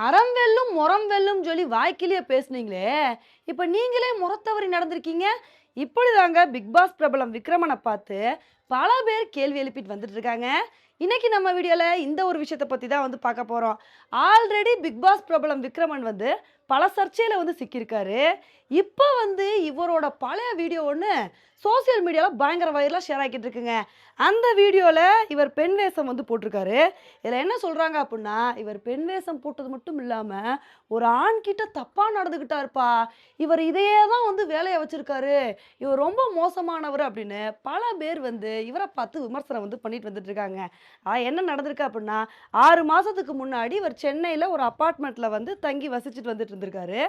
அறம் வெல்லும் முறம் வெல்லும் சொல்லி வாய்க்கிலேயே பேசுனீங்களே. இப்போ நீங்களே முறத்தவரி நடந்திருக்கீங்க. இப்படிதாங்க பிக் பாஸ் பிரபலம் விக்ரமனை பார்த்து பல பேர் கேள்வி எழுப்பிட்டு வந்துட்டு இருக்காங்க. இன்னைக்கு நம்ம வீடியோவில் இந்த ஒரு விஷயத்தை பற்றி தான் வந்து பார்க்க போகிறோம் ஆல்ரெடி பிக் பாஸ் பிரபலம் விக்ரமன் வந்து பல சர்ச்சையில் வந்து சிக்கியிருக்காரு. இப்போ வந்து இவரோட பழைய வீடியோ ஒன்று சோஷியல் மீடியாவில் பயங்கர வைரலாக ஷேர் ஆக்கிட்டு இருக்குங்க. அந்த வீடியோவில் இவர் பெண் வேஷம் வந்து போட்டிருக்காரு. இதில் என்ன சொல்கிறாங்க அப்படின்னா இவர் பெண் வேஷம் போட்டது மட்டும் இல்லாமல் ஒரு ஆண்கிட்ட தப்பாக நடந்துக்கிட்டாருப்பா இவர் இதையே தான் வந்து வேலையை வச்சுருக்காரு. இவர் ரொம்ப மோசமானவர் அப்படின்னு பல பேர் வந்து இவரை பார்த்து விமர்சனம் வந்து பண்ணிட்டு வந்துட்டு இருக்காங்க. ஆனால் என்ன நடந்திருக்கு அப்படின்னா ஆறு மாதத்துக்கு முன்னாடி இவர் சென்னையில் ஒரு அப்பார்ட்மெண்ட்டில் வந்து தங்கி வசிச்சுட்டு வந்துட்டு இருந்திருக்காரு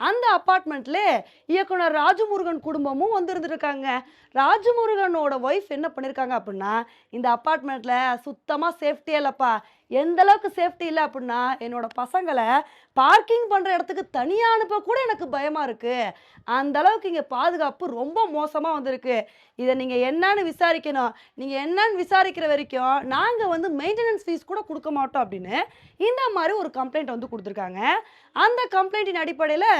அந்த அப்பார்ட்மெண்ட்ல இயக்குனர் ராஜமுருகன் குடும்பமும் வந்திருந்துருக்காங்க. ராஜமுருகனோட ஒய்ஃப் என்ன பண்ணியிருக்காங்க அப்படின்னா இந்த அப்பார்ட்மெண்ட்டில் சுத்தமாக சேஃப்டியே இல்லைப்பா. எந்த அளவுக்கு சேஃப்டி இல்லை அப்படின்னா என்னோட பசங்களை பார்க்கிங் பண்ணுற இடத்துக்கு தனியாக அனுப்ப கூட எனக்கு பயமாக இருக்குது அந்த அளவுக்கு இங்கே பாதுகாப்பு ரொம்ப மோசமாக வந்திருக்கு. இதை நீங்கள் என்னன்னு விசாரிக்கணும். நீங்கள் என்னன்னு விசாரிக்கிற வரைக்கும் நாங்கள் வந்து மெயின்டெனன்ஸ் ஃபீஸ் கூட கொடுக்க மாட்டோம் அப்படின்னு இந்த மாதிரி ஒரு கம்ப்ளைண்ட் வந்து கொடுத்துருக்காங்க. அந்த கம்ப்ளைண்ட்டின் அடிப்படையில்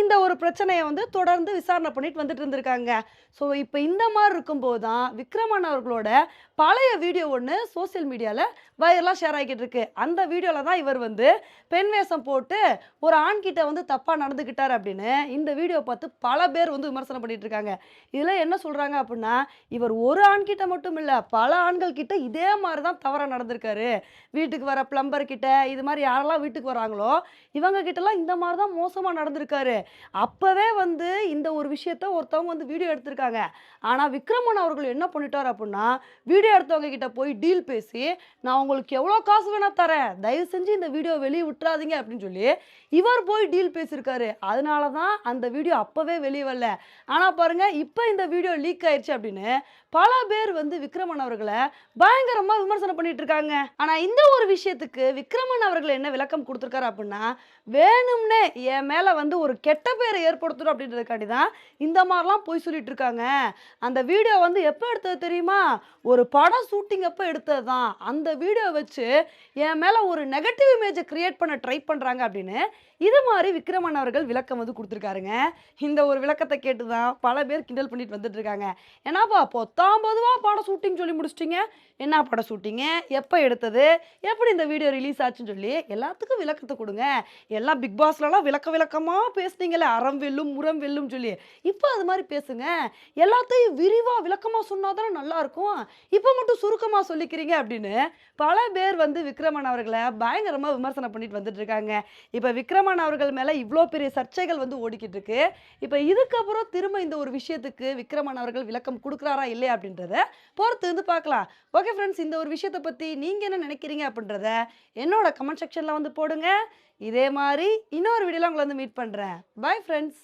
இந்த ஒரு பிரச்சனையை வந்து தொடர்ந்து விசாரணை பண்ணிட்டு வந்துட்டு இருந்திருக்காங்க. ஸோ இப்போ இந்த மாதிரி இருக்கும்போது தான் விக்ரமன் அவர்களோட பழைய வீடியோ ஒன்று சோஷியல் மீடியாவில் வைரலாக ஷேர் இருக்கு அந்த வீடியோவில் தான் இவர் வந்து பெண் வேஷம் போட்டு ஒரு ஆண்கிட்ட வந்து தப்பாக நடந்துக்கிட்டார் அப்படின்னு இந்த வீடியோ பார்த்து பல பேர் வந்து விமர்சனம் பண்ணிட்டு இருக்காங்க இதில் என்ன சொல்கிறாங்க அப்படின்னா இவர் ஒரு ஆண்கிட்ட மட்டும் இல்லை பல ஆண்கள் கிட்ட இதே மாதிரி தான் தவறாக நடந்திருக்காரு. வீட்டுக்கு வர பிளம்பர் கிட்ட இது மாதிரி யாரெல்லாம் வீட்டுக்கு வராங்களோ இவங்க கிட்டலாம் இந்த மாதிரி தான் மோசமாக நடந்திருக்காரு. அப்போவே வந்து இந்த ஒரு விஷயத்த ஒருத்தவங்க வந்து வீடியோ எடுத்திருக்காங்க. ஆனால் விக்ரமன் அவர்கள் என்ன பண்ணிட்டார் அப்படின்னா வீடியோ எடுத்தவங்க கிட்ட போய் டீல் பேசி நான் உங்களுக்கு எவ்வளோ காசு வேணா தரேன். தயவு செஞ்சு இந்த வீடியோ வெளியே விட்டுறாதீங்க அப்படின்னு சொல்லி இவர் போய் டீல் பேசியிருக்காரு. அதனால தான் அந்த வீடியோ அப்போவே வெளியே வரல. ஆனால் பாருங்க இப்போ இந்த வீடியோ லீக் ஆயிடுச்சு அப்படின்னு பல பேர் வந்து விக்ரமன் அவர்களை பயங்கரமாக விமர்சனம் பண்ணிட்டு இருக்காங்க. ஆனால் இந்த ஒரு விஷயத்துக்கு விக்ரமன் அவர்கள் என்ன விளக்கம் கொடுத்துருக்காரு அப்படின்னா வேணும்னே என் மேலே வந்து ஒரு கெட்ட பேரை ஏற்படுத்தணும் அப்படின்றதுக்காண்டி தான் இந்த மாதிரிலாம் போய் சொல்லிட்டு இருக்காங்க. அந்த வீடியோ வந்து எப்போ எடுத்தது தெரியுமா? ஒரு படம் ஷூட்டிங் அப்போ எடுத்தது தான் அந்த வீடியோ வச்சு என் மேலே ஒரு நெகட்டிவ் இமேஜை கிரியேட் பண்ண ட்ரை பண்ணுறாங்க அப்படின்னு இது மாதிரி விக்ரமன் அவர்கள் விளக்கம் வந்து கொடுத்துருக்காருங்க. இந்த ஒரு விளக்கத்தை கேட்டு தான் பல பேர் கிண்டல் பண்ணிட்டு வந்துட்டு இருக்காங்க. ஏன்னாப்பா பொத்தாம்பதுவா படம் ஷூட்டிங் சொல்லி முடிச்சிட்டிங்க. என்ன படம் ஷூட்டிங்கு எப்போ எடுத்தது? எப்படி இந்த வீடியோ ரிலீஸ் ஆச்சுன்னு சொல்லி எல்லாத்துக்கும் விளக்கத்தை கொடுங்க. எல்லாம் பிக் பாஸ்லலாம் விளக்க விளக்கமாக பேசுனீங்களே அறம் வெல்லும் முறம் வெல்லும் சொல்லி. இப்போ அது மாதிரி பேசுங்க. எல்லாத்தையும் விரிவாக விளக்கமாக சொன்னால் தானே நல்லா இருக்கும். இப்போ மட்டும் சுருக்கமாக சொல்லிக்கிறீங்க அப்படின்னு பல பேர் வந்து விக்ரமன் அவர்களை பயங்கரமாக விமர்சனம் பண்ணிட்டு வந்துட்டு இருக்காங்க. இப்போ விக்ரமன் அவர்கள் மேலே இவ்வளோ பெரிய சர்ச்சைகள் வந்து ஓடிக்கிட்டு இருக்கு. இப்போ இதுக்கப்புறம் திரும்ப இந்த ஒரு விஷயத்துக்கு விக்ரமன் அவர்கள் விளக்கம் கொடுக்குறாரா இல்லையா அப்படின்றத பொறுத்து வந்து பார்க்கலாம். ஓகே ஃப்ரெண்ட்ஸ் இந்த ஒரு விஷயத்தை பற்றி நீங்கள் என்ன நினைக்கிறீங்க அப்படின்றத என்னோட கமெண்ட் செக்ஷனில் வந்து போடுங்க. இதே மாதிரி இன்னொரு வீடியோவில் உங்களை வந்து மீட் பண்ணுறேன் பாய் ஃப்ரெண்ட்ஸ்